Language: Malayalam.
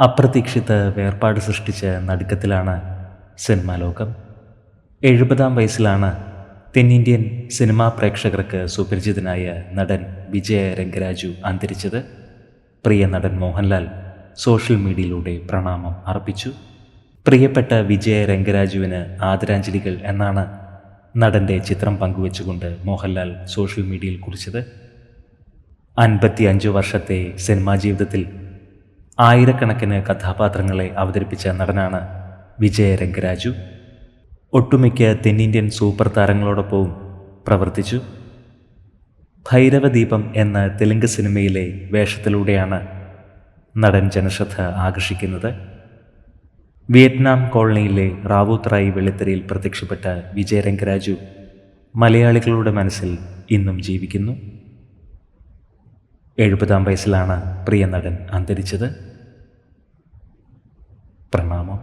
അപ്രതീക്ഷിത വേർപാട് സൃഷ്ടിച്ച നടുക്കത്തിലാണ് സിനിമാ ലോകം. എഴുപതാം വയസ്സിലാണ് തെന്നിന്ത്യൻ സിനിമാ പ്രേക്ഷകർക്ക് സുപരിചിതനായ നടൻ വിജയ രംഗരാജു അന്തരിച്ചത്. പ്രിയ നടൻ മോഹൻലാൽ സോഷ്യൽ മീഡിയയിലൂടെ പ്രണാമം അർപ്പിച്ചു. പ്രിയപ്പെട്ട വിജയ രംഗരാജുവിന് ആദരാഞ്ജലികൾ എന്നാണ് നടന്റെ ചിത്രം പങ്കുവച്ചുകൊണ്ട് മോഹൻലാൽ സോഷ്യൽ മീഡിയയിൽ കുറിച്ചത്. അൻപത്തി അഞ്ച് വർഷത്തെ സിനിമാ ജീവിതത്തിൽ ആയിരക്കണക്കിന് കഥാപാത്രങ്ങളെ അവതരിപ്പിച്ച നടനാണ് വിജയ രംഗരാജു ഒട്ടുമിക്ക തെന്നിന്ത്യൻ സൂപ്പർ താരങ്ങളോടൊപ്പവും പ്രവർത്തിച്ചു. ഭൈരവദീപം എന്ന തെലുങ്ക് സിനിമയിലെ വേഷത്തിലൂടെയാണ് നടൻ ജനശ്രദ്ധ ആകർഷിക്കുന്നത്. വിയറ്റ്നാം കോളനിയിലെ റാവുത്രായി വെള്ളിത്തിരയിൽ പ്രത്യക്ഷപ്പെട്ട വിജയരംഗരാജു മലയാളികളുടെ മനസ്സിൽ ഇന്നും ജീവിക്കുന്നു. എഴുപതാം വയസ്സിലാണ് പ്രിയ നടൻ അന്തരിച്ചത്. പ്രണാമം